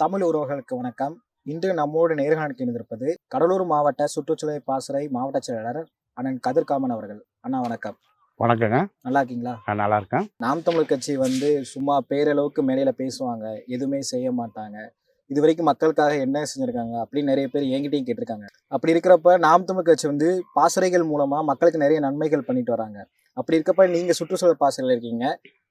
தமிழ் உறவுகளுக்கு வணக்கம். இன்று நம்மோடு நேர்காணலுக்கு இணைந்திருப்பது கடலூர் மாவட்ட சுற்றுச்சூழல் பாசறை மாவட்ட செயலாளர் அண்ணன் கதிர்காமன் அவர்கள். அண்ணா வணக்கம். வணக்கங்க. நல்லா இருக்கீங்களா? நான் நல்லா இருக்கேன். நாம் தமிழ் கட்சி வந்து சும்மா பேரளவுக்கு மேடையில பேசுவாங்க. எதுவுமே செய்ய மாட்டாங்க. இது வரைக்கும் மக்களுக்காக என்ன செஞ்சிருக்காங்க அப்படின்னு நிறைய பேர் என்கிட்டயும் கேட்டிருக்காங்க. அப்படி இருக்கிறப்ப நாம் தமிழ் கட்சி வந்து பாசறைகள் மூலமா மக்களுக்கு நிறைய நன்மைகள் பண்ணிட்டு வராங்க. அப்படி இருக்கப்ப நீங்க சுற்றுச்சூழல் பாசறையில் இருக்கீங்க.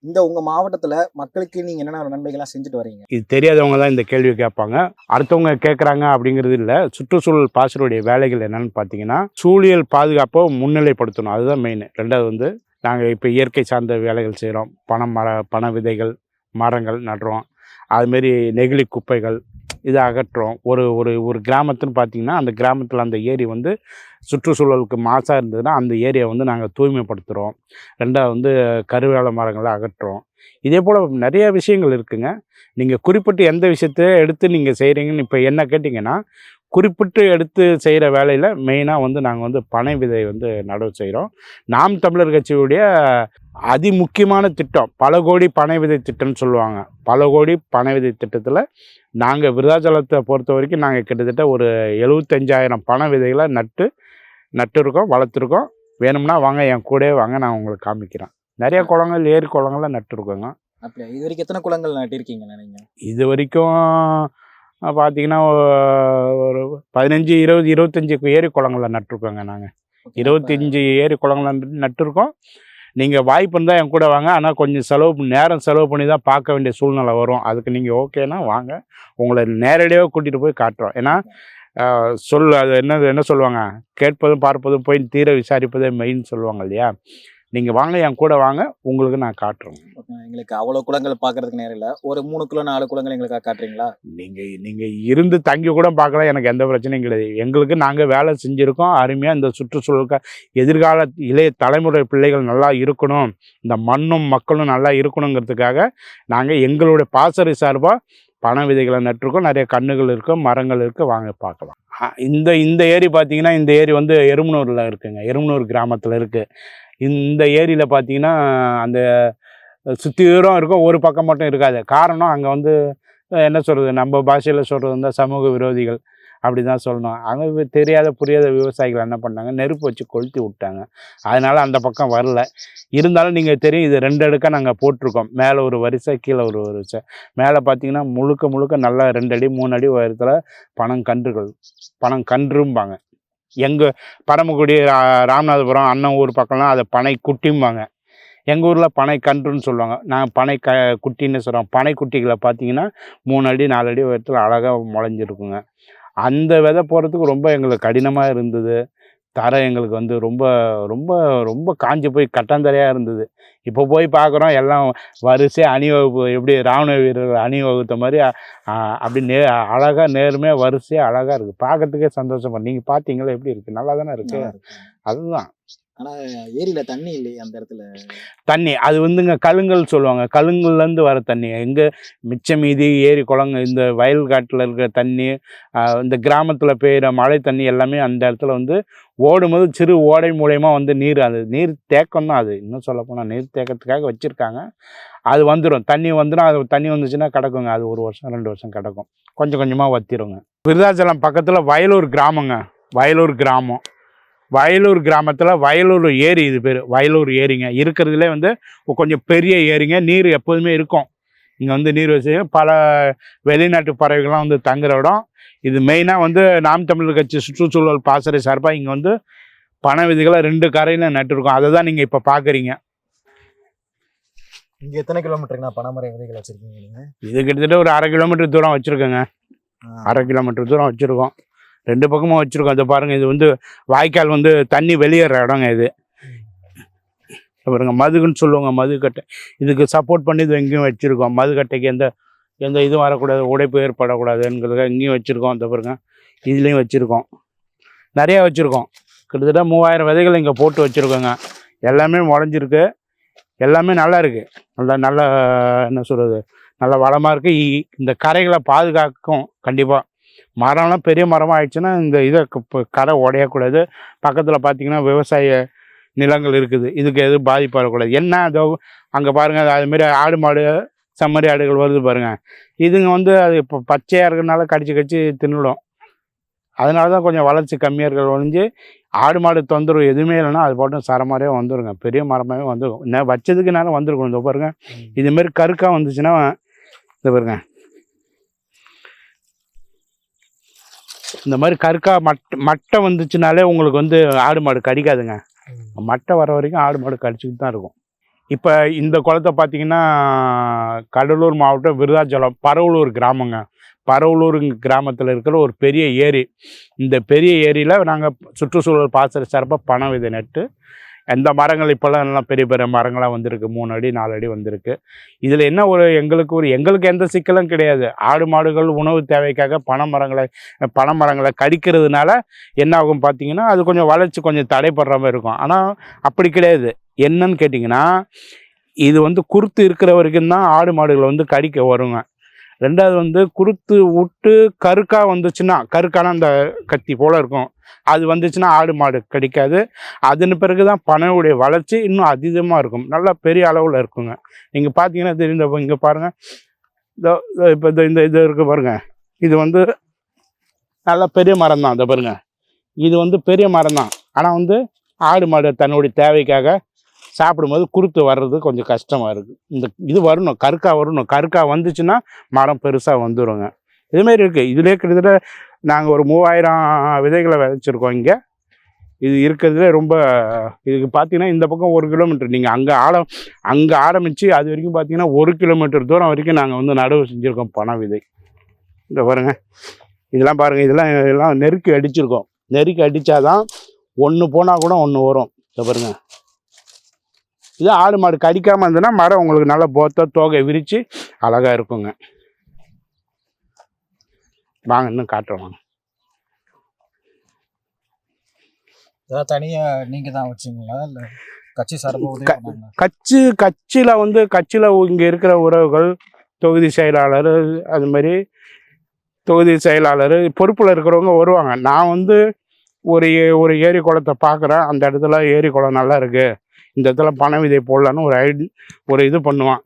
இந்த உங்க மாவட்டத்துல மக்களுக்கு நீங்க என்னென்ன நன்மைகள்லாம் செஞ்சுட்டு வரீங்க? இது தெரியாதவங்க தான் இந்த கேள்வி கேட்பாங்க. அடுத்தவங்க கேட்குறாங்க அப்படிங்கிறது இல்லை. சுற்றுச்சூழல் பாசருடைய வேலைகள் என்னன்னு பார்த்தீங்கன்னா சூழியல் பாதுகாப்பை முன்னிலைப்படுத்தணும். அதுதான் மெயின் ரெண்டாவது வந்து நாங்கள் இப்போ இயற்கை சார்ந்த வேலைகள் செய்கிறோம் பணம் மர பண விதைகள் மரங்கள் நடுறோம். அதுமாரி நெகிழி குப்பைகள் இதை அகற்றுறோம் ஒரு ஒரு ஒரு கிராமத்துன்னு பார்த்தீங்கன்னா அந்த கிராமத்தில் அந்த ஏரி வந்து சுற்றுச்சூழலுக்கு மாசாக இருந்ததுன்னா அந்த ஏரியை வந்து நாங்கள் தூய்மைப்படுத்துகிறோம் ரெண்டாவது வந்து கருவேல மரங்களை அகற்றுறோம் இதே போல் நிறைய விஷயங்கள் இருக்குங்க. நீங்கள் குறிப்பிட்டு எந்த விஷயத்த எடுத்து நீங்கள் செய்கிறீங்கன்னு இப்போ என்ன கேட்டிங்கன்னா குறிப்பிட்டு எடுத்து செய்கிற வேலையில் மெயினாக வந்து நாங்கள் வந்து பனை விதை வந்து நடவு செய்கிறோம் நாம் தமிழர் கட்சியுடைய அதி முக்கியமான திட்டம் பல கோடி பனை விதை திட்டம்னு சொல்லுவாங்க. பல கோடி பனை விதை திட்டத்தில் நாங்கள் விருதாச்சலத்தை பொறுத்த வரைக்கும் நாங்கள் கிட்டத்தட்ட ஒரு எழுபத்தஞ்சாயிரம் பனை விதைகளை நட்டு நட்டுருக்கோம் வளர்த்துருக்கோம். வேணும்னா வாங்க என் கூடவே வாங்க நான் உங்களுக்கு காமிக்கிறேன். நிறைய குளங்கள் ஏரி குளங்கள்லாம் நட்டுருக்கோங்க. அப்படியா? இது வரைக்கும் எத்தனை குளங்கள் நட்டிருக்கீங்க நீங்க? இது வரைக்கும் பார்த்தீங்கன்னா ஒரு பதினஞ்சு இருபது இருபத்தஞ்சி ஏரி குளங்களை நட்டிருக்கோங்க நாங்கள் இருபத்தஞ்சி ஏரி குளங்களை நட்டு- நட்டிருக்கோம். நீங்கள் வாய்ப்பு இருந்தால் என் கூட வாங்க. ஆனால் கொஞ்சம் செலவு நேரம் செலவு பண்ணி தான் பார்க்க வேண்டிய சூழ்நிலை வரும். அதுக்கு நீங்கள் ஓகேனா வாங்க. உங்களை நேரடியாக கூட்டிகிட்டு போய் காட்டுறோம். ஏன்னா சொல் அது என்ன என்ன சொல்லுவாங்க? கேட்பதும் பார்ப்பதும் போய் தீர விசாரிப்பதே மெயின் சொல்லுவாங்க இல்லையா? நீங்கள் வாங்க என் கூட வாங்க உங்களுக்கு நான் காட்டுறேன். எங்களுக்கு அவ்வளவு குளங்கள் பாக்குறதுக்கு நேரம் இல்ல. ஒரு மூணு கிலோ நாலு குளங்கள் எங்களுக்கு காட்டுறீங்களா? நீங்கள் நீங்கள் இருந்து தங்கி கூட பார்க்கலாம் எனக்கு எந்த பிரச்சனையும் கிடையாது எங்களுக்கு நாங்கள் வேலை செஞ்சுருக்கோம். அருமையாக இந்த சுற்றுச்சூழலுக்கு எதிர்கால இளைய தலைமுறை பிள்ளைகள் நல்லா இருக்கணும். இந்த மண்ணும் மக்களும் நல்லா இருக்கணுங்கிறதுக்காக நாங்கள் எங்களுடைய பாசறை சார்பாக பண விதைகளை நட்டிருக்கோம். நிறைய கண்ணுகள் இருக்கும் மரங்கள் இருக்குது வாங்க பார்க்கலாம். இந்த இந்த ஏரி பார்த்தீங்கன்னா இந்த ஏரி வந்து எருமனூரில் இருக்குங்க. எருமனூர் கிராமத்தில் இருக்குது இந்த ஏரியில் பார்த்தீங்கன்னா அந்த சுற்றியும் இருக்கும் ஒரு பக்கம் மட்டும் இருக்காது. காரணம் அங்கே வந்து என்ன சொல்கிறது நம்ம பாஷையில் சொல்கிறது வந்து சமூக விரோதிகள் அப்படி தான் சொல்லணும். அங்கே தெரியாத புரியாத விவசாயிகள் என்ன பண்ணாங்க? நெருப்பு வச்சு கொளுத்தி விட்டாங்க. அதனால் அந்த பக்கம் வரல. இருந்தாலும் நீங்கள் தெரியும் இது ரெண்டு அடுக்காக நாங்கள் போட்டிருக்கோம். மேலே ஒரு வரிசை கீழே ஒரு வரிசை. மேலே பார்த்தீங்கன்னா முழுக்க முழுக்க நல்லா ரெண்டு அடி மூணு அடி உயரத்தில் பணம் கன்றும்பாங்க எங்கள் பரமக்குடி ரா- ராமநாதபுரம் அண்ணன் ஊர் பக்கம்லாம் அதை பனை குட்டிம்பாங்க. எங்கள் ஊரில் பனை கன்றுன்னு சொல்லுவாங்க. நான் பனை க குட்டின்னு சொல்கிறோம் பனை குட்டிகளை பார்த்தீங்கன்னா மூணு அடி நாலு அடி உயரத்தில் அழகாக முளைஞ்சிருக்குங்க. அந்த விதை போகிறதுக்கு ரொம்ப எங்களுக்கு கடினமாக இருந்தது. தரை எங்களுக்கு வந்து ரொம்ப ரொம்ப ரொம்ப காஞ்சி போய் கட்டாந்தரையாக இருந்தது. இப்போ போய் பார்க்குறோம் எல்லாம் வரிசை அணிவகுப்பு எப்படி ராணுவ வீரர்கள் அணிவகுத்த மாதிரி அப்படி நே அழகாக நேர்மையாக வரிசையாக அழகாக இருக்குது பார்க்கறதுக்கே சந்தோஷமா. நீங்கள் பார்த்தீங்களா எப்படி இருக்குது நல்லா தானே இருக்குது. அதுதான். ஆனா ஏரியில தண்ணி இல்லையே அந்த இடத்துல? தண்ணி. அது வந்துங்க கழுங்கல் சொல்லுவாங்க. கழுங்கல்லேருந்து வர தண்ணி. எங்கே மிச்ச மீதி ஏரி குளங்க இந்த வயல் காட்டில் இருக்கிற தண்ணி இந்த கிராமத்தில் பெய்கிற மழை தண்ணி எல்லாமே அந்த இடத்துல வந்து ஓடும்போது சிறு ஓடை மூலயமா வந்து நீர் அது நீர் தேக்கம் தான் அது. இன்னும் சொல்லப்போனால் நீர் தேக்கத்துக்காக வச்சுருக்காங்க. அது வந்துடும் தண்ணி வந்துடும் அது தண்ணி வந்துச்சுன்னா கிடக்குங்க. அது ஒரு வருஷம் ரெண்டு வருஷம் கிடக்கும். கொஞ்சம் கொஞ்சமாக வத்திருங்க. விருதாச்சலம் பக்கத்தில் வயலூர் கிராமங்க. வயலூர் கிராமம். வயலூர் கிராமத்தில் வயலூர் ஏரி இது பேர். வயலூர் ஏரிங்க. இருக்கிறதுலே வந்து கொஞ்சம் பெரிய ஏரிங்க. நீர் எப்போதுமே இருக்கும். இங்கே வந்து நீர் வச்சு பல வெளிநாட்டு பறவைகள்லாம் வந்து தங்குற இடம். இது மெயினாக வந்து நாம் தமிழர் கட்சி சுற்றுச்சூழல் பாசறை சார்பாக இங்கே வந்து பண விதிகளை ரெண்டு கரையில் நட்டுருக்கோம். அதை தான் நீங்கள் இப்போ பார்க்குறீங்க இங்க எத்தனை கிலோமீட்டருங்கண்ணா பனைமரம் விதைகள் வச்சிருக்கீங்க இது கிட்டத்தட்ட ஒரு அரை கிலோமீட்டர் தூரம் வச்சுருக்கோங்க. அரை கிலோமீட்டர் தூரம் வச்சுருக்கோம். ரெண்டு பக்கமும் வச்சுருக்கோம். அதை பாருங்கள் இது வந்து வாய்க்கால் வந்து தண்ணி வெளியேற இடங்க இது. பாருங்க மதுகுன்னு சொல்லுவாங்க மதுக்கட்டை. இதுக்கு சப்போர்ட் பண்ணி இது எங்கேயும் வச்சுருக்கோம். மதுக்கட்டைக்கு எந்த எந்த இதுவும் வரக்கூடாது உடைப்பு ஏற்படக்கூடாதுங்கிறதுக்காக இங்கேயும் வச்சுருக்கோம். அந்த பாருங்க இதுலேயும் வச்சுருக்கோம். நிறையா வச்சுருக்கோம். கிட்டத்தட்ட மூவாயிரம் விதைகள் இங்கே போட்டு வச்சுருக்கோங்க. எல்லாமே முளைஞ்சிருக்கு. எல்லாமே நல்லா இருக்குது நல்லா நல்ல என்ன சொல்கிறது நல்ல வளமாக இருக்குது இந்த கரைகளை பாதுகாக்கும் கண்டிப்பாக மரம்லாம் பெரிய மரமாக ஆயிடுச்சுன்னா இந்த இதை கரை உடையக்கூடாது. பக்கத்தில் பார்த்தீங்கன்னா விவசாய நிலங்கள் இருக்குது. இதுக்கு எதுவும் பாதிப்பு வரக்கூடாது. என்ன அதோ அங்கே பாருங்கள் அதுமாரி ஆடு மாடு செம்மறி ஆடுகள் வருது பாருங்க. இதுங்க வந்து அது இப்போ பச்சையாக இருக்கிறனால கடிச்சு கடிச்சு தின்னுடும். அதனால தான் கொஞ்சம் வளர்ச்சி கம்மியாக இருக்கிற ஒழிஞ்சு ஆடு மாடு தொந்தரவு எதுவுமே இல்லைன்னா அது பாட்டும் சரமாரியாக வந்துருங்க. பெரிய மரமாகவே வந்துருக்கும் என்ன வச்சதுக்கு நேரம் வந்திருக்கும் இந்த பாருங்க. இதுமாரி கருக்காக வந்துச்சுன்னா இந்த பாருங்க. இந்த மாதிரி கருக்கா மட்டை மட்டை வந்துச்சுனாலே உங்களுக்கு வந்து ஆடு மாடு கடிக்காதுங்க. மட்டை வர வரைக்கும் ஆடு மாடு கடிச்சிக்கிட்டு தான் இருக்கும். இப்போ இந்த குளத்தை பார்த்தீங்கன்னா கடலூர் மாவட்டம் விருதாச்சலம் பரவலூர் கிராமங்க. பரவலூர் கிராமத்தில் இருக்கிற ஒரு பெரிய ஏரி. இந்த பெரிய ஏரியில் நாங்கள் சுற்றுச்சூழல் பாசற சிறப்பாக பணம் விதை நட்டு அந்த மரங்கள் இப்போல்லாம் எல்லாம் பெரிய பெரிய மரங்களாக வந்திருக்கு. மூணு அடி நாலு அடி வந்திருக்கு. இதில் என்ன ஒரு எங்களுக்கு ஒரு எங்களுக்கு எந்த சிக்கலும் கிடையாது. ஆடு மாடுகள் உணவு தேவைக்காக பனை மரங்களை பனை மரங்களை கடிக்கிறதுனால என்ன ஆகும் பார்த்தீங்கன்னா அது கொஞ்சம் வளர்ச்சி கொஞ்சம் தடைப்படுற மாதிரி இருக்கும். ஆனால் அப்படி கிடையாது. என்னன்னு கேட்டிங்கன்னா இது வந்து குருத்து இருக்கிற வரைக்கும் தான் ஆடு மாடுகளை வந்து கடிக்க வருங்க. ரெண்டாவது வந்து குருத்து விட்டு கருக்கா வந்துச்சுன்னா கருக்கான அந்த கத்தி போல் இருக்கும். அது வந்துச்சுன்னா ஆடு மாடு கிடைக்காது. அதன் பிறகு தான் பனையுடைய வளர்ச்சி இன்னும் அதிகமாக இருக்கும். நல்லா பெரிய அளவில் இருக்குங்க. நீங்கள் பார்த்தீங்கன்னா தெரிந்த இங்கே பாருங்கள் இதோ இப்போ இந்த இந்த இது இருக்குது பாருங்க. இது வந்து நல்லா பெரிய மரம் தான் இதை பாருங்க. இது வந்து பெரிய மரம் தான் ஆனால் வந்து ஆடு மாடு தன்னுடைய தேவைக்காக சாப்பிடும்போது குருத்து வர்றது கொஞ்சம் கஷ்டமாக இருக்குது இந்த இது வரணும் கருக்கா வரணும். கருக்கா வந்துச்சுன்னா மரம் பெருசாக வந்துருங்க. இதுமாரி இருக்குது இதிலே கிட்டத்தட்ட நாங்கள் ஒரு மூவாயிரம் விதைகளை விதைச்சிருக்கோம் இங்கே. இது இருக்கிறதுல ரொம்ப இதுக்கு பார்த்தீங்கன்னா இந்த பக்கம் ஒரு கிலோமீட்டர். நீங்கள் அங்கே ஆழம் அங்கே ஆரம்பித்து அது வரைக்கும் பார்த்தீங்கன்னா ஒரு கிலோமீட்டர் தூரம் வரைக்கும் நாங்கள் வந்து நடவு செஞ்சுருக்கோம் பனை விதை. இந்த பாருங்க. இதெல்லாம் பாருங்கள் இதெல்லாம் இதெல்லாம் நெருக்கி அடிச்சிருக்கோம். நெருக்கி அடித்தாதான் ஒன்று போனால் கூட ஒன்று வரும். இந்த பாருங்கள் இது ஆடு மாடு கடிக்காமல் இருந்ததுன்னா மரம் உங்களுக்கு நல்லா போத்த தோகை விரித்து அழகாக இருக்குங்க. வாங்க இன்னும் காட்டுறோம் வாங்க. இதெல்லாம் தனியா நீங்க தான் வச்சீங்களா? இல்ல கட்சி சார்பாக? கட்சி கட்சியில் வந்து கட்சியில் இங்கே இருக்கிற உறவுகள் தொகுதி செயலாளர் அது மாதிரி தொகுதி செயலாளர் பொறுப்பில் இருக்கிறவங்க வருவாங்க. நான் வந்து ஒரு ஏ- ஒரு ஏரி குளத்தை பார்க்குறேன் அந்த இடத்துல ஏரி குளம் நல்லா இருக்குது இந்த இடத்துல பண விதை போடலான்னு ஒரு ஐடி ஒரு இது பண்ணுவான்.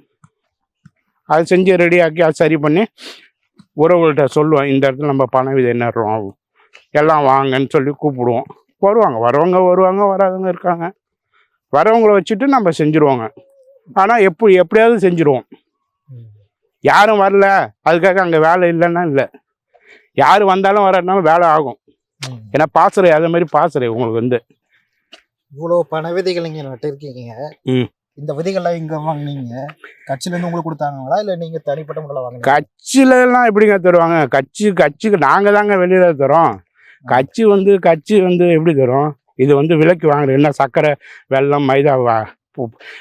அதை செஞ்சு ரெடியாக்கி அதை சரி பண்ணி உறவுகள்கிட்ட சொல்லுவேன் இந்த இடத்துல நம்ம பண விதை நடுறோம். எல்லாம் வாங்கன்னு சொல்லி கூப்பிடுவோம். வருவாங்க. வரவங்க வருவாங்க வராதவங்க இருக்காங்க. வரவங்களை வச்சுட்டு நம்ம செஞ்சுருவோங்க. ஆனால் எப்படி எப்படியாவது செஞ்சுருவோம். யாரும் வரல. அதுக்காக அங்கே வேலை இல்லைன்னா இல்லை. யார் வந்தாலும் வரனாலும் வேலை ஆகும். ஏன்னா பாசறை அதே மாதிரி பாசறை உங்களுக்கு வந்து. இவ்வளவு பண விதைகள் நீங்க நட்டிருக்கீங்க ம். இந்த விதைகள்லாம் இங்க வாங்குனீங்க? கட்சியில இருந்து உங்களுக்கு கொடுத்தாங்களா? இல்ல நீங்க தனிப்பட்ட முறையில் வாங்குனீங்க கட்சியிலலாம் எப்படிங்க தருவாங்க? கட்சி கட்சிக்கு நாங்கள் தாங்க வெளியில் தரோம் கட்சி வந்து கட்சி வந்து எப்படி தரும்? இது வந்து விலைக்கு வாங்குறது. என்ன சர்க்கரை வெல்லம் மைதா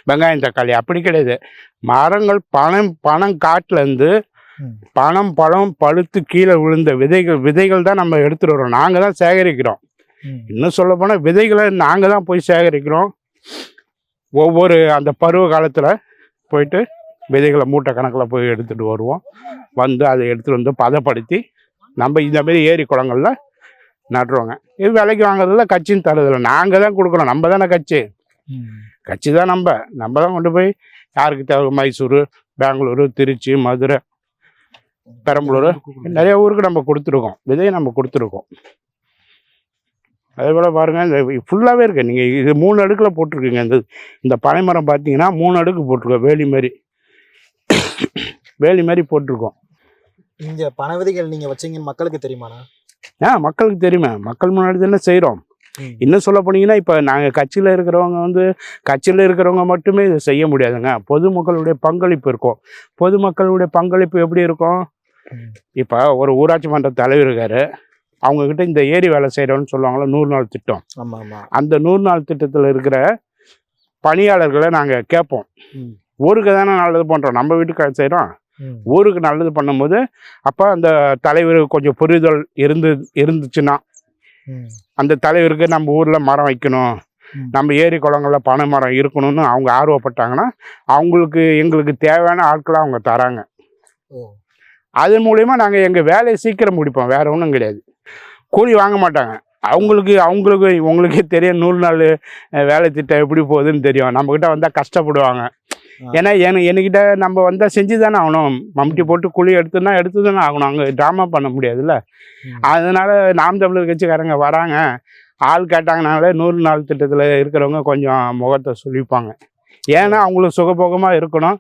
வெங்காயம் தக்காளி அப்படி கிடையாது. மரங்கள் பணம் பணம் காட்டுலேருந்து. பணம் பழம் பழுத்து கீழே விழுந்த விதைகள் விதைகள் தான் நம்ம எடுத்துகிட்டு வரோம் நாங்கள் தான் சேகரிக்கிறோம். இன்னும் சொல்ல போனால் விதைகளை நாங்கள் தான் போய் சேகரிக்கிறோம். ஒவ்வொரு அந்த பருவ காலத்தில் போயிட்டு விதைகளை மூட்டை கணக்கில் போய் எடுத்துகிட்டு வருவோம். வந்து அதை எடுத்துகிட்டு வந்து பதப்படுத்தி நம்ம இந்த மாதிரி ஏரி குளங்கள்ல நடுறோங்க. இது விலைக்கு வாங்குறதுல கட்சின்னு தரதில்ல. நாங்கள் தான் கொடுக்குறோம் நம்ம தானே கட்சி. கட்சி தான் நம்ம. நம்ம தான் கொண்டு போய் யாருக்கு தேவை? மைசூர் பெங்களூரு திருச்சி மதுரை பெரம்பலூர். நிறைய ஊருக்கு நம்ம கொடுத்துருக்கோம். விதையை நம்ம கொடுத்துருக்கோம். அதே போல் பாருங்கள் இந்த ஃபுல்லாகவே இருக்குது நீங்கள் இது மூணு அடுக்கில் போட்டிருக்கீங்க. இந்த இந்த பனைமரம் பார்த்தீங்கன்னா மூணு அடுக்கு போட்டிருக்கோம். வேலி மாதிரி வேலி மாதிரி போட்டிருக்கோம். இங்க பண விதைகள் நீங்க வச்சீங்கன்னு மக்களுக்கு தெரியுமாண்ணா? ஆ மக்களுக்கு தெரியுமே. மக்கள் முன்னாடி தானே செய்கிறோம். இன்னும் சொல்ல போனீங்கன்னா இப்போ நாங்கள் கட்சியில் இருக்கிறவங்க வந்து கட்சியில் இருக்கிறவங்க மட்டுமே இதை செய்ய முடியாதுங்க. பொதுமக்களுடைய பங்களிப்பு இருக்கும். பொதுமக்களுடைய பங்களிப்பு எப்படி இருக்கும். இப்போ ஒரு ஊராட்சி மன்ற தலைவர் இருக்காரு. அவங்க கிட்ட இந்த ஏரி வேலை செய்கிறோன்னு சொல்லுவாங்களா நூறு நாள் திட்டம். ஆமா ஆமா. அந்த நூறு நாள் திட்டத்தில் இருக்கிற பணியாளர்களை நாங்கள் கேட்போம். ஊருக்கு தானே நல்லது பண்ணுறோம் நம்ம வீட்டுக்கு செய்கிறோம். ஊருக்கு நல்லது பண்ணும்போது அப்போ அந்த தலைவருக்கு கொஞ்சம் புரிதல் இருந்து இருந்துச்சுன்னா. அந்த தலைவருக்கு நம்ம ஊரில் மரம் வைக்கணும். நம்ம ஏரி குளங்களில் பனை மரம் இருக்கணும்னு அவங்க ஆர்வப்பட்டாங்கன்னா அவங்களுக்கு எங்களுக்கு தேவையான ஆட்களை அவங்க தராங்க. அதன் மூலியமா நாங்கள் எங்கள் வேலையை சீக்கிரம் முடிப்போம். வேற ஒன்றும் கிடையாது. கூலி வாங்க மாட்டாங்க. அவங்களுக்கு அவங்களுக்கு உங்களுக்கே தெரியும் நூறு நாள் வேலை திட்டம் எப்படி போகுதுன்னு தெரியும். நம்மக்கிட்ட வந்தால் கஷ்டப்படுவாங்க. ஏன்னா என என்கிட்ட நம்ம வந்தால் செஞ்சு தானே ஆகணும். மம்முட்டி போட்டு குழி எடுத்துனா எடுத்து தானே ஆகணும். அங்கே ட்ராமா பண்ண முடியாதுல்ல. அதனால நாம் தமிழர் கட்சிக்காரங்க வராங்க. ஆள் கேட்டாங்கனாலே நூறு நாள் திட்டத்தில் இருக்கிறவங்க கொஞ்சம் முகத்தை சொல்லிப்பாங்க ஏன்னா அவங்களுக்கு சுகபோகமாக இருக்கணும்.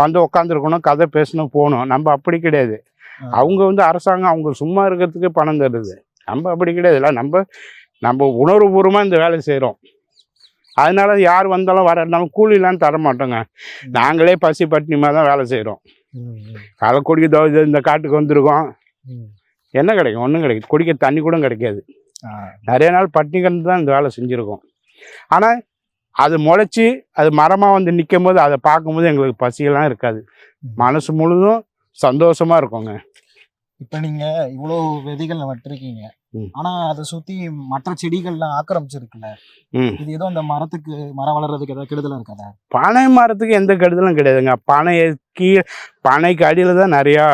வந்து உட்காந்துருக்கணும் கதை பேசணும் போகணும். நம்ம அப்படி கிடையாது. அவங்க வந்து அரசாங்கம் அவங்க சும்மா இருக்கிறதுக்கு பணம் தருது. நம்ம அப்படி கிடையாதுல்ல. நம்ம நம்ம உணர்வுபூர்வமாக இந்த வேலை செய்கிறோம் அதனால யார் வந்தாலும் வரனாலும் கூலிலாம் தர மாட்டோங்க. நாங்களே பசி பட்டினிமா தான் வேலை செய்கிறோம் அதை குடிக்க தோ- இது இந்த காட்டுக்கு வந்திருக்கோம். என்ன கிடைக்கும்? ஒன்றும் கிடைக்கும் குடிக்க தண்ணி கூட கிடைக்காது. நிறைய நாள் பட்டினி கிடந்து தான் இந்த வேலை செஞ்சுருக்கோம். ஆனால் அது முளைச்சி அது மரமாக வந்து நிற்கும் போது அதை பார்க்கும்போது எங்களுக்கு பசியெல்லாம் இருக்காது. மனசு முழுதும் சந்தோஷமாக இருக்குங்க. இப்ப நீங்க இவ்வளவு விதைகள் நட்டிருக்கீங்க ம். ஆனா அதை சுத்தி மற்ற செடிகள்லாம் ஆக்கிரமிச்சிருக்குல்ல. இது ஏதோ அந்த மரத்துக்கு மரம் வளர்றதுக்கு ஏதாவது கெடுதலா இருக்காதா பனை மரத்துக்கு எந்த கெடுதலும் கிடையாதுங்க. பனை கீ பனைக்கு அடியில் தான் நிறையா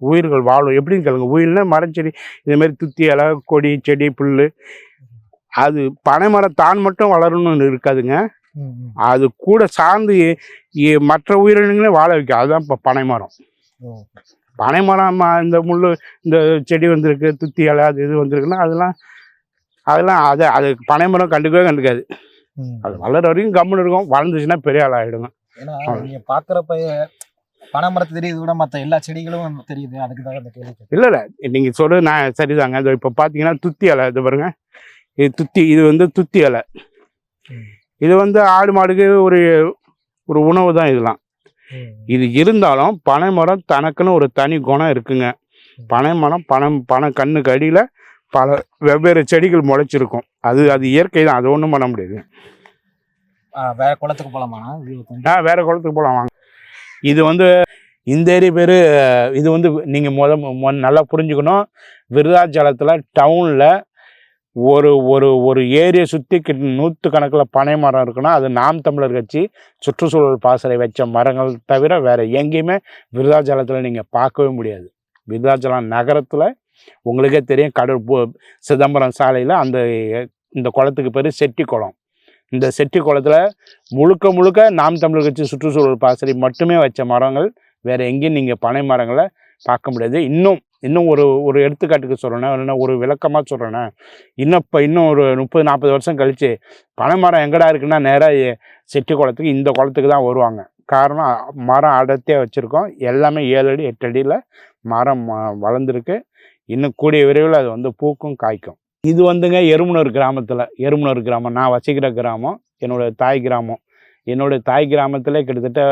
உயிர்கள் வாழும். எப்படின்னு கேளுங்க. உயிர்னா மரச்செடி இதே மாதிரி துத்தி இலை கொடி செடி புல் அது பனை மரம் தான் மட்டும் வளரணும்னு இருக்காதுங்க. அது கூட சார்ந்து மற்ற உயிரினங்களையும் வாழ வைக்கும். அதுதான் இப்போ பனை மரம். பனை மரம் இந்த முள் இந்த செடி வந்திருக்கு துத்தி இலை அது இது வந்திருக்குன்னா அதெல்லாம் அதெல்லாம் அது அது பனை மரம் கண்டுக்கவே கண்டுக்காது. அது வளர வரைக்கும் கம்முன்னு இருக்கும் வளர்ந்துச்சுன்னா பெரிய ஆள் ஆகிடுங்க ஏன்னா ஆ. நீங்க பாக்குறப்ப பனை மரத்து தெரியுது விட மத்த எல்லா செடிகளும் தெரியுது அதுக்கு தான் அந்த கேள்வி. இல்லை இல்லை நீங்கள் சொல்கிறது நான் சரிதாங்க இது இப்போ பார்த்தீங்கன்னா துத்தி இலை இது பாருங்க இது துத்தி இது வந்து துத்தி இலை. இது வந்து ஆடு மாடுக்கு ஒரு ஒரு உணவு தான் இதெல்லாம். இது இருந்தாலும் பனை மரம் தனக்குன்னு ஒரு தனி குணம் இருக்குங்க. பனை மரம் பனம் பனை கண்ணுக்கு அடியில் பல வெவ்வேறு செடிகள் முளைச்சிருக்கும். அது அது இயற்கை தான் அது ஒன்றும் பண்ண முடியாது. வேற குளத்துக்கு இது ஆ வேற குளத்துக்கு போகலாம் வாங்க. இது வந்து இந்த ஏரியா பேர் இது வந்து நீங்கள் முத நல்லா புரிஞ்சுக்கணும். விருதாச்சலத்தில் டவுனில் ஒரு ஒரு ஒரு ஏரியை சுற்றி கிட்ட நூற்று கணக்கில் பனை மரம் இருக்குன்னா அது நாம் தமிழர் கட்சி சுற்றுச்சூழல் பாசறை வச்ச மரங்கள் தவிர வேறு எங்கேயுமே விருதாச்சலத்தில் நீங்கள் பார்க்கவே முடியாது. விருதாச்சலம் நகரத்தில் உங்களுக்கே தெரியும் கடல் சிதம்பரம் சாலையில் அந்த இந்த குளத்துக்கு பேர் செட்டி குளம் இந்த செட்டி குளத்தில் முழுக்க முழுக்க நாம் தமிழர் கட்சி சுற்றுச்சூழல் பாசறை மட்டுமே வச்ச மரங்கள் வேறு எங்கேயும் நீங்கள் பனை மரங்களை பார்க்க முடியாது. இன்னும் இன்னும் ஒரு ஒரு எடுத்துக்காட்டுக்கு சொல்கிறேன்னா இல்லைன்னா ஒரு விளக்கமாக சொல்கிறேன்னா இன்னும் இப்போ இன்னும் ஒரு முப்பது நாற்பது வருஷம் கழித்து பனை மரம் எங்கடா இருக்குன்னா நேராக செட்டி குளத்துக்கு இந்த குளத்துக்கு தான் வருவாங்க. காரணம் மரம் அடர்த்தியாக வச்சுருக்கோம். எல்லாமே ஏழு அடி எட்டு அடியில் மரம் வளர்ந்துருக்கு. இன்னும் கூடிய விரைவில் அது வந்து பூக்கும் காய்க்கும். இது வந்துங்க எருமனூர் கிராமத்தில். எருமனூர் கிராமம். நான் வசிக்கிற கிராமம். என்னோட தாய் கிராமம். என்னோட தாய் கிராமத்தில் கிட்டத்தட்ட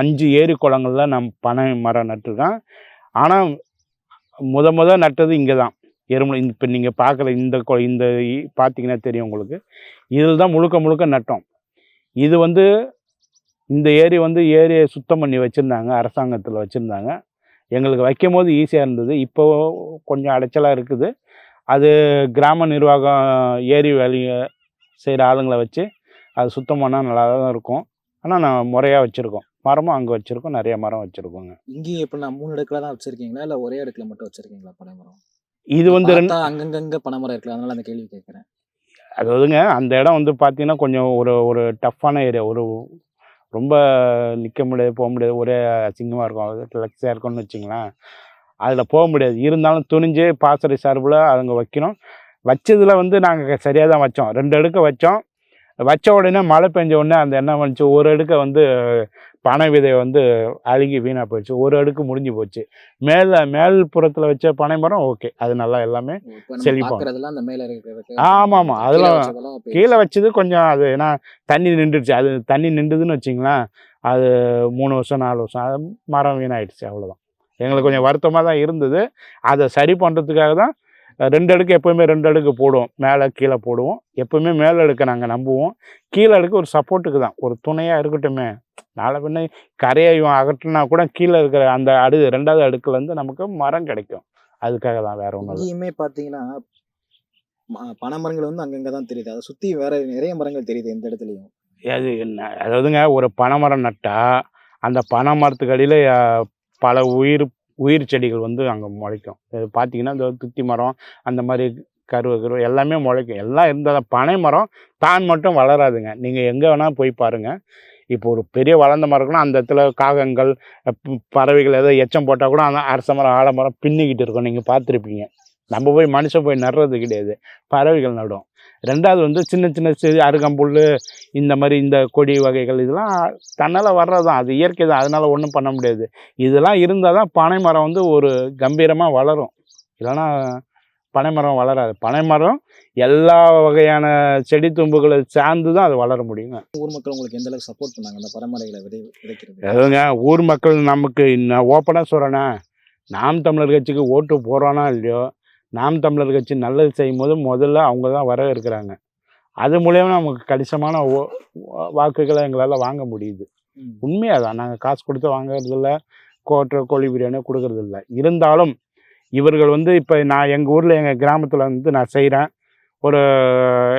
அஞ்சு ஏரி குளங்களில் நான் பனை மரம் நட்டுருக்கேன். ஆனால் முத முத நட்டது இங்கே தான் எருமலை இப்போ நீங்கள் பார்க்குற இந்த கொ இந்த பார்த்தீங்கன்னா தெரியும் உங்களுக்கு. இதில் தான் முழுக்க முழுக்க நட்டோம். இது வந்து இந்த ஏரி வந்து ஏரியை சுத்தம் பண்ணி வச்சுருந்தாங்க அரசாங்கத்தில் வச்சுருந்தாங்க. எங்களுக்கு வைக்கும் போது ஈஸியாக இருந்தது. இப்போ கொஞ்சம் அடைச்சலாக இருக்குது. அது கிராம நிர்வாகம் ஏரி வேலையை செய்கிற ஆளுங்களை வச்சு அது சுத்தம் பண்ணால் நல்லா தான் இருக்கும். ஆனால் நான் முறையாக வச்சுருக்கோம். மரமும் அங்கே வச்சுருக்கோம் நிறைய மரம் வச்சுருக்கோங்க. இங்கேயும் எப்படி நான் மூணு அடுக்குல தான் வச்சிருக்கீங்களா? இல்ல ஒரே அடுக்குல மட்டும் வச்சிருக்கீங்களா பனை மரம் இது வந்து ரெண்டு பார்த்தா அங்கங்க பனை மரம் இருக்குல்ல அதனால அந்த கேள்வி கேட்கறேன். அதாவதுங்க அந்த இடம் வந்து பார்த்தீங்கன்னா கொஞ்சம் ஒரு ஒரு டஃப்பான ஏரியா. ஒரு ரொம்ப நிற்க முடியாது போக முடியாது. ஒரே அசிங்கமாக இருக்கும். அது லக்ஸியாக இருக்கும்னு வச்சிங்களேன். அதில் போக முடியாது. இருந்தாலும் துணிஞ்சு பாசறை சார்பில் அவங்க வைக்கணும். வச்சதில் வந்து நாங்கள் சரியாக தான் வச்சோம். ரெண்டு அடுக்க வச்சோம். வச்ச உடனே மழை பெஞ்ச உடனே அந்த என்ன பண்ணுச்சு? ஒரு அடுக்க வந்து பனை விதை வந்து அழுகி வீணாக போயிடுச்சு. ஒரு அடுக்கு முடிஞ்சு போச்சு. மேலே மேல் புறத்தில் வச்ச பனை மரம் ஓகே. அது நல்லா எல்லாமே செழிப்பாங்க. பாக்குறதெல்லாம் அந்த மேல இருக்கிறதுக்கு ஆமா, ஆமா. கீழே அதெல்லாம் கீழே வச்சது கொஞ்சம் அது ஏன்னா தண்ணி நின்றுடுச்சு. அது தண்ணி நின்றுதுன்னு வச்சிங்களேன் அது மூணு வருஷம் நாலு வருஷம் அது மரம் வீணாயிடுச்சு அவ்வளோதான் எங்களுக்கு கொஞ்சம் வருத்தமாக தான் இருந்தது. அதை சரி பண்ணுறதுக்காக தான் ரெண்டு அடுக்கு எப்போயுமே ரெண்டு அடுக்கு போடுவோம். மேலே கீழே போடுவோம். எப்போவுமே மேலே அடுக்க நாங்கள் நம்புவோம். கீழே அடுக்கு ஒரு சப்போர்ட்டுக்கு தான். ஒரு துணையாக இருக்கட்டுமே. நாளை பின்ன கரையை இவன் அகற்றினா கூட கீழே இருக்கிற அந்த அடு ரெண்டாவது அடுக்குலேருந்து நமக்கு மரம் கிடைக்கும். அதுக்காக தான் வேற ஒன்றும் இல்லை. இங்கேயுமே பாத்தீங்கன்னா ம- பனை மரங்கள் வந்து அங்கங்க தான் தெரியுது. அதை சுத்தி வேற நிறைய மரங்கள் தெரியுது எந்த இடத்துலயும். அது என்ன அதாவதுங்க ஒரு பனைமரம் நட்டால் அந்த பனை மரத்துக்கு அடியில் பல உயிர் உயிர் செடிகள் வந்து அங்கே முளைக்கும். இது பார்த்தீங்கன்னா இந்த துத்தி மரம் அந்த மாதிரி கருவ கருவ எல்லாமே முளைக்கும். எல்லாம் இருந்தால் பனை மரம் தான் மட்டும் வளராதுங்க. நீங்கள் எங்கே வேணால் போய் பாருங்கள் இப்போ ஒரு பெரிய வளர்ந்த மரம் இருக்குன்னா அந்த இடத்துல காகங்கள் பறவைகள் ஏதோ எச்சம் போட்டால் கூட அந்த அரச மரம் ஆலமரம் பின்னிக்கிட்டு இருக்கும். நீங்கள் பார்த்துருப்பீங்க. நம்ம போய் மனுஷன் போய் நடுறது கிடையாது. பறவைகள் நடும். ரெண்டாவது வந்து சின்ன சின்ன சிறு அருகம்புல் இந்த மாதிரி இந்த கொடி வகைகள் இதெல்லாம் தன்னால் வர்றது தான். அது இயற்கை தான். அதனால் ஒன்றும் பண்ண முடியாது. இதெல்லாம் இருந்தால் தான் பனை மரம் வந்து ஒரு கம்பீரமாக வளரும். இல்லைன்னா பனை மரம் வளராது. பனை மரம் எல்லா வகையான செடி தும்புகளை சார்ந்து தான் அது வளர முடியுங்க. ஊர் மக்கள் உங்களுக்கு எந்த அளவுக்கு சப்போர்ட் பண்ணாங்க? அந்த பரம்பரைகளை விதை விதைக்கிறது. அதுங்க ஊர் மக்கள் நமக்கு நான் ஓப்பனாக சொல்கிறேன்னா நாம் தமிழர் கட்சிக்கு ஓட்டு போடுறானா இல்லையோ? நாம் தமிழர் கட்சி நல்லது செய்யும் போது முதல்ல அவங்க தான் வர இருக்கிறாங்க. அது மூலயமா நமக்கு கணிசமான ஓ- வாக்குகளை எங்களால் வாங்க முடியுது. உண்மையாக தான் நாங்கள் காசு கொடுத்து வாங்குறதில்ல. கோட்டை கோழி பிரியாணி கொடுக்கறதில்ல. இருந்தாலும் இவர்கள் வந்து இப்போ நான் எங்கள் ஊரில் எங்கள் கிராமத்தில் வந்து நான் செய்கிறேன் ஒரு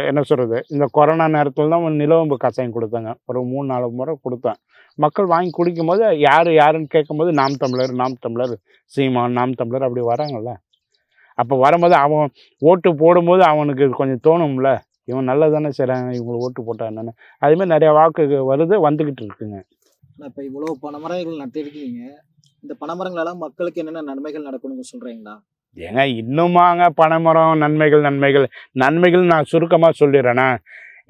என்ன சொல்கிறது இந்த கொரோனா நேரத்தில் தான் நிலவம்பு கஷாயம் கொடுத்தாங்க. ஒரு மூணு நாலு முறை கொடுத்தேன். மக்கள் வாங்கி குடிக்கும்போது யார் யாருன்னு கேட்கும்போது நாம் தமிழர் நாம் தமிழர் சீமான் நாம் தமிழர் அப்படி வராங்கல்ல. அப்போ வரும்போது அவன் ஓட்டு போடும்போது அவனுக்கு கொஞ்சம் தோணும்ல. இவன் நல்லது தானே செய்கிறாங்க இவங்களுக்கு ஓட்டு போட்டா என்னன்னு. அதுமாதிரி நிறையா வாக்கு வருது வந்துக்கிட்டு இருக்குங்க. ஆனா இப்ப இவ்வளவு நட்டிருக்கீங்க இந்த பனைமரங்களால மக்களுக்கு என்னென்ன நன்மைகள் நடக்கணும்னு சொல்றீங்களா? ஏங்க இன்னுமாங்க பனைமரம் நன்மைகள் நன்மைகள். நன்மைகள் நான் சுருக்கமாக சொல்லிடுறேன்னா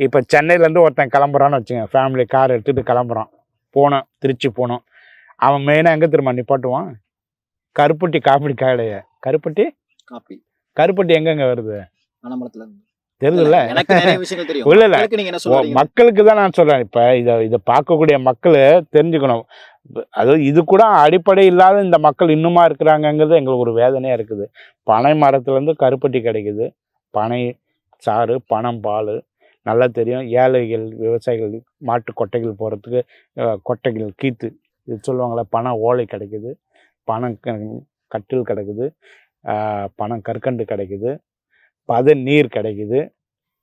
இப்போ சென்னையிலேருந்து ஒருத்தன் கிளம்புறான்னு வச்சுங்க ஃபேமிலி கார் எடுத்துகிட்டு கிளம்புறான். போனோம் திருச்சி போனோம். அவன் மெயினாக எங்கே திரும்ப நிப்பாட்டுவான்? கருப்பட்டி காப்பிடி காடையை கருப்பட்டி? காப்பி. கருப்பட்டி எங்கெங்க வருது? பனைமரத்துல இருந்து. தெரியுதுல்ல? இல்ல, இல்ல. மக்களுக்கு தான் நான் சொல்றேன். இப்போ இதை இதை பார்க்கக்கூடிய மக்கள் தெரிஞ்சுக்கணும். அதாவது இது கூட அடிப்படை இல்லாத இந்த மக்கள் இன்னுமா இருக்கிறாங்கங்கிறது எங்களுக்கு ஒரு வேதனையாக இருக்குது. பனை மரத்துலேருந்து கருப்பட்டி கிடைக்குது. பனை சாறு பனம் பால் நல்லா தெரியும். ஏழைகள் விவசாயிகள் மாட்டு கொட்டைகள் போகிறதுக்கு கொட்டைகள் கீத்து இது சொல்லுவாங்கள்ல பனை ஓலை கிடைக்குது. பனம் க- கட்டில் கிடைக்குது. பனம் கற்கண்டு கிடைக்குது. பத நீர் கிடைக்குது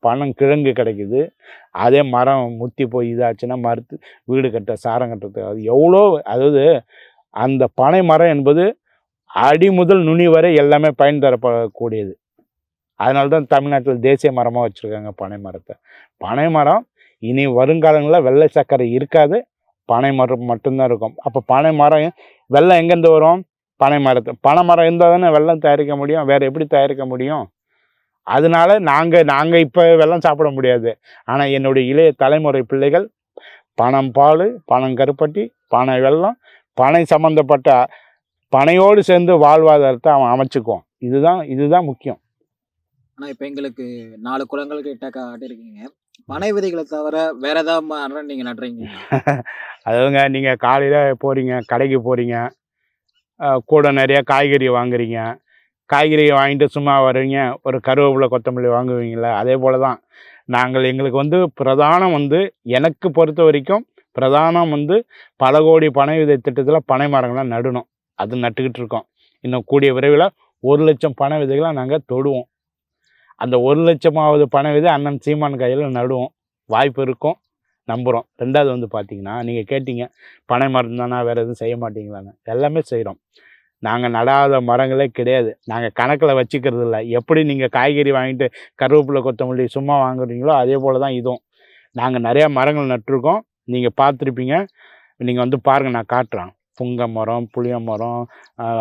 பணம் கிழங்கு கிடைக்குது. அதே மரம் முத்தி போய் இதாச்சுன்னா மறுத்து வீடு கட்ட சாரம் கட்டுறது அது எவ்வளோ அதாவது அந்த பனை மரம் என்பது அடி முதல் நுனி வரை எல்லாமே பயன் தரப்படக்கூடியது. அதனால தான் தமிழ்நாட்டில் தேசிய மரமாக வச்சுருக்காங்க பனை மரத்தை. பனை மரம் இனி வருங்காலங்களில் வெள்ளை சர்க்கரை இருக்காது பனை மரம் மட்டும்தான் இருக்கும். அப்போ பனை மரம் வெள்ளம் எங்கேருந்து வரும்? பனை மரத்து பனை மரம் இருந்தால் தானே வெள்ளம் தயாரிக்க முடியும்? வேறு எப்படி தயாரிக்க முடியும்? அதனால நாங்கள் நாங்கள் இப்போ வெள்ளம் சாப்பிட முடியாது. ஆனால் என்னுடைய இளைய தலைமுறை பிள்ளைகள் பனம் பால் பனம் கருப்பட்டி பனை வெல்லம் பனை சம்மந்தப்பட்ட பனையோடு சேர்ந்து வாழ்வாதாரத்தை அவன் அமைச்சுக்குவான். இதுதான் இதுதான் முக்கியம். ஆனா இப்ப எங்களுக்கு நாலு குளங்கள் கிட்ட காட்டிருக்கீங்க பனை விதைகளை தவிர வேற ஏதாவது மரம் நீங்க நடுறீங்க அதுங்க நீங்கள் காலையில் போகிறீங்க கடைக்கு போகிறீங்க கூட நிறைய காய்கறி வாங்குறீங்க காய்கறி வாங்கிட்டு சும்மா வருவீங்க ஒரு கருவேப்பிலை கொத்தமல்லி வாங்குவீங்கள அதே போல் தான் நாங்கள் எங்களுக்கு வந்து பிரதானம் வந்து எனக்கு பொறுத்த வரைக்கும் பிரதானம் வந்து பல கோடி பனை விதை திட்டத்தில் பனை மரங்களை நடணும். அது நட்டுக்கிட்டு இருக்கோம். இன்னும் கூடிய விரைவில் ஒரு லட்சம் பனை விதைகளை நாங்கள் தொடுவோம். அந்த ஒரு லட்சமாவது பனை விதை அண்ணன் சீமான் கையில் நடுவோம். வாய்ப்பு இருக்கும். நம்புகிறோம் ரெண்டாவது வந்து பார்த்திங்கன்னா நீங்கள் கேட்டிங்க பனை மரம் தானே வேறு எதுவும் செய்ய மாட்டிங்களான்னு. எல்லாமே செய்கிறோம் நாங்கள் நடாத மரங்களே கிடையாது. நாங்கள் கணக்கில் வச்சுக்கிறது இல்லை எப்படி நீங்கள் காய்கறி வாங்கிட்டு கருவேப்பிலை கொத்தமல்லி சும்மா வாங்குறீங்களோ அதே போல் தான் இதுவும். நாங்கள் நிறையா மரங்கள் நட்டிருக்கோம். நீங்கள் பார்த்துருப்பீங்க. நீங்கள் வந்து பாருங்கள் நான் காட்டுறேன். புங்க மரம் புளிய மரம்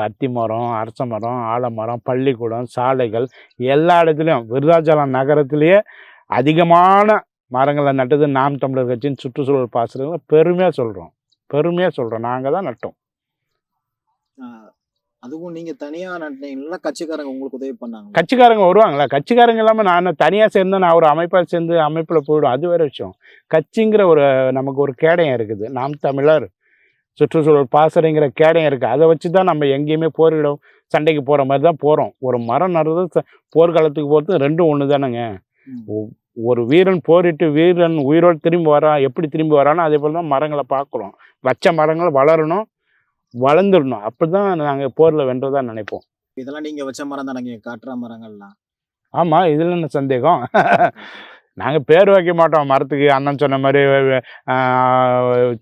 அத்தி மரம் அரச மரம் ஆலமரம் பள்ளிக்கூடம் சாலைகள் எல்லா இடத்துலையும் விருதாச்சலம் நகரத்திலேயே அதிகமான மரங்களை நட்டது நாம் தமிழர் கட்சியின் சுற்றுச்சூழல் பாசனங்களை பெருமையாக சொல்கிறோம் பெருமையாக சொல்கிறோம் நாங்கள் தான் நட்டோம். அதுவும் நீங்க தனியா நட்டீங்களா கட்சிக்காரங்க உங்களுக்கு உதவி பண்ணாங்க கட்சிக்காரங்க வருவாங்களா? கட்சிக்காரங்க இல்லாமல் நான் தனியாக சேர்ந்து நான் ஒரு அமைப்பாக சேர்ந்து அமைப்பில் போயிடும். அது வேறு விஷயம். கட்சிங்கிற ஒரு நமக்கு ஒரு கேடயம் இருக்குது. நாம் தமிழர் சுற்றுச்சூழல் பாசறைங்கிற கேடயம் இருக்குது அதை வச்சு தான் நம்ம எங்கேயுமே போரிடும் சண்டைக்கு போகிற மாதிரி தான் போகிறோம் ஒரு மரம் நடுறது ச- போர்க்காலத்துக்கு போகிறது ரெண்டும் ஒன்று தானேங்க. ஒரு வீரன் போரிட்டு வீரன் உயிரோடு திரும்பி வரான் எப்படி திரும்பி வரானோ அதே போல் தான் மரங்களை பார்க்குறோம். வச்ச மரங்கள் வளரணும். வளர்ந்துடணும். அப்படி தான் நாங்கள் போரில் வென்றதா நினைப்போம். இதெல்லாம் நீங்க வச்ச மரம் தானே இங்க காட்டுற மரங்கள்லாம். ஆமாம் இதில் என்ன சந்தேகம்? நாங்கள் பேர் வைக்க மாட்டோம். மரத்துக்கு அண்ணன் சொன்ன மாதிரி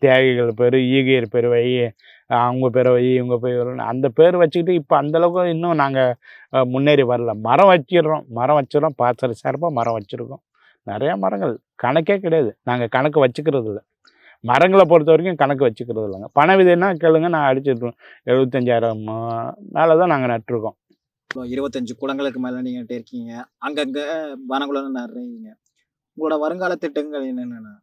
தியாகிகள் பேர் ஈகையர் பேர் வை அவங்க பேரை வை இவங்க பேர் அந்த பேர் வச்சுக்கிட்டு இப்போ அந்தளவுக்கு இன்னும் நாங்கள் முன்னேறி வரல. மரம் வச்சிடுறோம் மரம் வச்சிடுறோம் பாசறை சார்பாக மரம் வச்சுருக்கோம். நிறையா மரங்கள். கணக்கே கிடையாது. நாங்கள் கணக்கு வச்சுக்கிறது இல்லை. மரங்களை பொறுத்த வரைக்கும் கணக்கு வச்சுக்கிறது இல்லைங்க. பண விதைன்னா கேளுங்க நான் அடிச்சிருக்கோம் எழுபத்தஞ்சாயிரம் மேலே தான் நாங்கள் நட்டிருக்கோம். இருபத்தஞ்சு குளங்களுக்கு மேல நீங்க இருக்கீங்க அங்கங்க வனகுலம் நடுறீங்க. உங்களோட வருங்கால திட்டங்கள் என்னென்னா?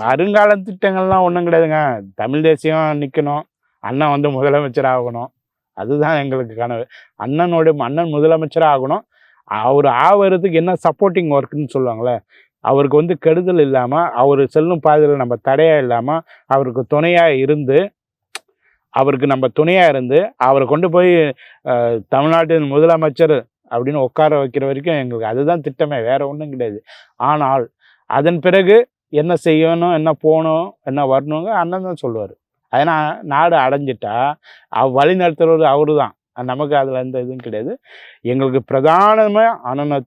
வருங்கால திட்டங்கள்லாம் ஒன்றும் கிடையாதுங்க. தமிழ் தேசியம் நிற்கணும் அண்ணன் வந்து முதலமைச்சர் ஆகணும். அதுதான் எங்களுக்கு கனவு. அண்ணனோட அண்ணன் முதலமைச்சர் ஆகணும். அவர் ஆவறதுக்கு என்ன சப்போர்ட்டிங் ஒர்க்குன்னு சொல்லுவாங்களே அவருக்கு வந்து கெடுதல் இல்லாமல் அவர் செல்லும் பாதையில் நம்ம தடையாக இல்லாமல் அவருக்கு துணையாக இருந்து அவருக்கு நம்ம துணையாக இருந்து அவரை கொண்டு போய் தமிழ்நாட்டின் முதலமைச்சர் அப்படின்னு உட்கார வைக்கிற வரைக்கும் எங்களுக்கு அதுதான் திட்டமே வேறு ஒன்றும் கிடையாது. ஆனால் அதன் பிறகு என்ன செய்யணும் என்ன போகணும் என்ன வரணுங்க அண்ணன் தான் சொல்லுவார். ஏன்னா நாடு அடைஞ்சிட்டா அவ் வழி நடத்துகிறவர் அவரு தான் நமக்கு அதில் எந்த இதுவும் கிடையாது. எங்களுக்கு பிரதானமாக அண்ணனை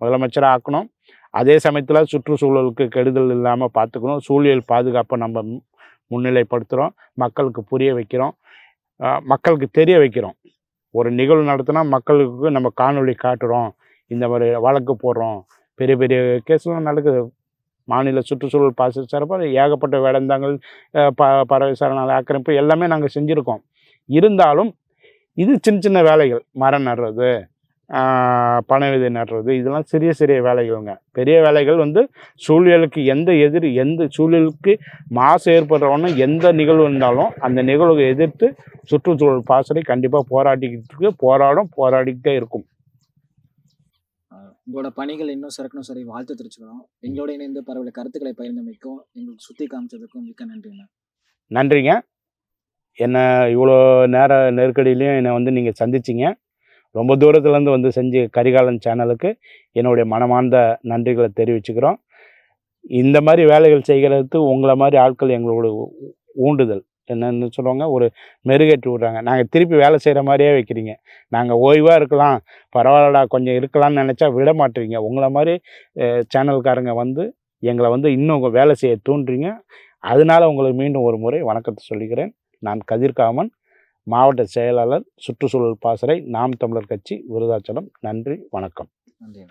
முதலமைச்சராக ஆக்கணும். அதே சமயத்தில் சுற்றுச்சூழலுக்கு கெடுதல் இல்லாமல் பார்த்துக்கணும் சூழியல் பாதுகாப்பை நம்ம முன்னிலைப்படுத்துகிறோம் மக்களுக்கு புரிய வைக்கிறோம். மக்களுக்கு தெரிய வைக்கிறோம். ஒரு நிகழ்வு நடத்தினா மக்களுக்கு நம்ம காணொளி காட்டுறோம். இந்த மாதிரி வழக்கு போடுறோம். பெரிய பெரிய கேஸ்லாம் நடக்குது. மாநில சுற்றுச்சூழல் பாச சிறப்பாக ஏகப்பட்ட வேடந்தாங்கள் ப பறவை சரணால ஆக்கிரமிப்பு எல்லாமே நாங்கள் செஞ்சுருக்கோம். இருந்தாலும் இது சின்ன சின்ன வேலைகள். மரம் நடுறது பனை விதை நடுறது. இதெல்லாம் சிறிய சிறிய வேலைகளுங்க. பெரிய வேலைகள் வந்து சூழலுக்கு எந்த எதிர் எந்த சூழலுக்கு மாசு ஏற்படுறவொன்னு எந்த நிகழ்வு இருந்தாலும் அந்த நிகழ்வை எதிர்த்து சுற்றுச்சூழல் பாசறை கண்டிப்பாக போராடிக்கிட்டு போராடும் போராடிக்கிட்டே இருக்கும். உங்களோட பணிகள் இன்னும் சிறக்கணும் சரி வாழ்த்து தெரிவிச்சுக்கிறோம். எங்களோட இணைந்து பரவல கருத்துக்களை பகிர்ந்தமைக்கும் எங்களுக்கு சுத்தி காமிச்சதுக்கும் மிக்க நன்றிண்ணா நன்றிங்க. என்னை இவ்வளோ நேர நெருக்கடியிலையும் என்னை வந்து நீங்கள் சந்திச்சிங்க. ரொம்ப தூரத்துலேருந்து வந்து செஞ்சு கரிகாலன் சேனலுக்கு என்னுடைய மனமார்ந்த நன்றிகளை தெரிவிச்சுக்கிறோம். இந்த மாதிரி வேலைகள் செய்கிறதுக்கு உங்களை மாதிரி ஆட்கள் எங்களோட ஊண்டுதல். என்னென்னு சொல்லுவாங்க ஒரு மெருகேற்றி விட்றாங்க. நாங்கள் திருப்பி வேலை செய்கிற மாதிரியே வைக்கிறீங்க. நாங்கள் ஓய்வாக இருக்கலாம் பரவாயில்லடா கொஞ்சம் இருக்கலாம்னு நினச்சா விட மாட்டீங்க. உங்களை மாதிரி சேனல்காரங்க வந்து எங்களை வந்து இன்னும் வேலை செய்ய தூண்டுறீங்க. அதனால உங்களுக்கு மீண்டும் ஒரு முறை வணக்கத்தை சொல்லிக்கிறேன். நான் கதிர்காமன். மாவட்ட செயலாளர் சுற்றுச்சூழல் பாசறை நாம் தமிழர் கட்சி விருதாச்சலம். நன்றி வணக்கம். நன்றி